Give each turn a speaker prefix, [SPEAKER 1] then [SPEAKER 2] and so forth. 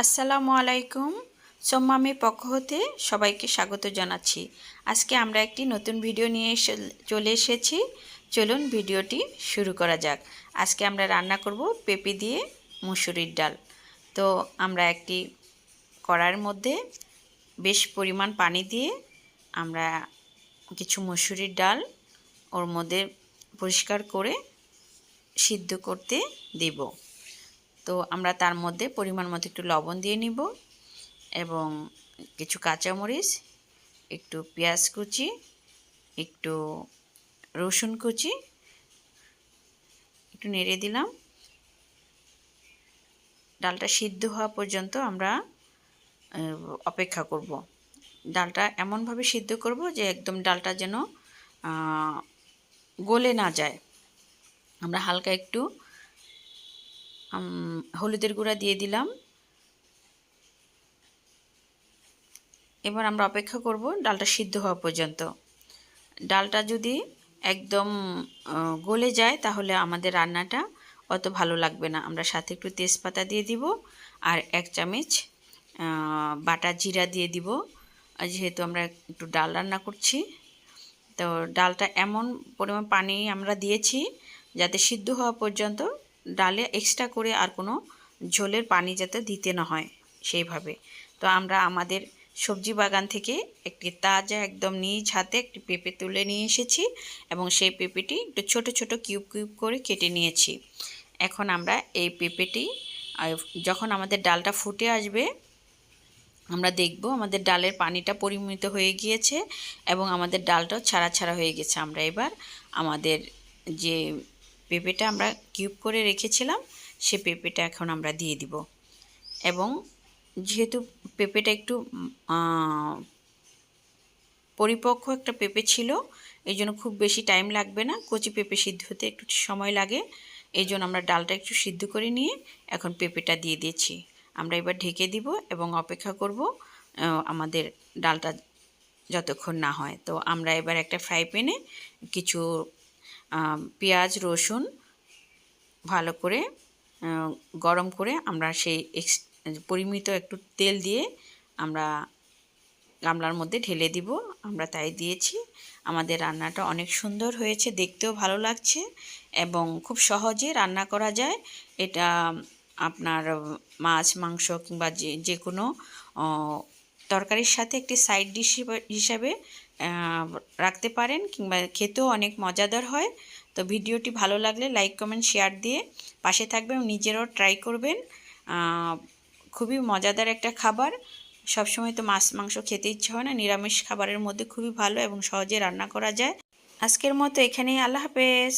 [SPEAKER 1] আসসালামু আলাইকুম। সোম্মামির পক্ষ হতে সবাইকে স্বাগত জানাচ্ছি। আজকে আমরা একটি নতুন ভিডিও নিয়ে চলে এসেছি। চলুন ভিডিওটি শুরু করা যাক। আজকে আমরা রান্না করব পেঁপে দিয়ে মুসুরির ডাল। তো আমরা একটি কড়ার মধ্যে বেশ পরিমাণ পানি দিয়ে আমরা কিছু মুসুরির ডাল ওর মধ্যে পরিষ্কার করে সিদ্ধ করতে দেব। তো আমরা তার মধ্যে পরিমাণ মতো একটু লবণ দিয়ে নিব এবং কিছু কাঁচামরিচ, একটু পেঁয়াজ কুচি, একটু রসুন কুচি, একটু নেড়ে দিলাম। ডালটা সিদ্ধ হওয়া পর্যন্ত আমরা অপেক্ষা করব। ডালটা এমনভাবে সিদ্ধ করব যে একদম ডালটা যেন গলে না যায়। আমরা হালকা একটু হলুদের গুঁড়া দিয়ে দিলাম। এবার আমরা অপেক্ষা করব ডালটা সিদ্ধ হওয়া পর্যন্ত। ডালটা যদি একদম গলে যায় তাহলে আমাদের রান্নাটা অত ভালো লাগবে না। আমরা সাথে একটু তেজপাতা দিয়ে দিব আর এক চামচ বাটা জিরা দিয়ে দিব। যেহেতু আমরা একটু ডাল রান্না করছি, তো ডালটা এমন পরিমাণ পানি আমরা দিয়েছি যাতে সিদ্ধ হওয়া পর্যন্ত ডালে এক্সট্রা করে আর কোনো ঝোলের পানি যাতে দিতে না হয় সেইভাবে। তো আমরা আমাদের সবজি বাগান থেকে একটি তাজা একদম নিজ হাতে একটি পেঁপে তুলে নিয়ে এসেছি এবং সেই পেঁপেটি একটু ছোট ছোট কিউব কিউব করে কেটে নিয়েছি। এখন আমরা এই পেঁপেটি যখন আমাদের ডালটা ফুটে আসবে, আমরা দেখব আমাদের ডালের পানিটা পরিমিত হয়ে গিয়েছে এবং আমাদের ডালটাও ছাড়া ছাড়া হয়ে গেছে। আমরা এবার আমাদের যে পেঁপেটা আমরা কিউব করে রেখেছিলাম, সে পেঁপেটা এখন আমরা দিয়ে দিব। এবং যেহেতু পেঁপেটা একটু পরিপক্ক একটা পেঁপে ছিল, এই জন্য খুব বেশি টাইম লাগবে না, কচি পেঁপে সিদ্ধ হতে একটু সময় লাগে। এই জন্য আমরা ডালটা একটু সিদ্ধ করে নিয়ে এখন পেঁপেটা দিয়ে দিয়েছি। আমরা এবার ঢেকে দিব এবং অপেক্ষা করব আমাদের ডালটা যতক্ষণ না হয়। তো আমরা এবার একটা ফ্রাই প্যানে কিছু পেঁয়াজ, রসুন ভালো করে গরম করে আমরা সেই এক্স পরিমিত একটু তেল দিয়ে আমরা গামলার মধ্যে ঢেলে দিব। আমরা তাই দিয়েছি। আমাদের রান্নাটা অনেক সুন্দর হয়েছে, দেখতেও ভালো লাগছে এবং খুব সহজে রান্না করা যায়। এটা আপনার মাছ, মাংস কিংবা যে যে কোনো তরকারির সাথে একটি সাইড ডিশ হিসাবে রাখতে পারেন কিংবা খেতেও অনেক মজাদার হয়। তো ভিডিওটি ভালো লাগলে লাইক কমেন্ট শেয়ার দিয়ে পাশে থাকবেন নিজেরাও ট্রাই করবেন। খুবই মজাদার একটা খাবার। সবসময় তো মাছ, মাংস খেতে ইচ্ছে হয় না। নিরামিষ খাবারের মধ্যে খুবই ভালো এবং সহজে রান্না করা যায়। আজকের মতো এখানেই। আল্লাহ হাফেজ।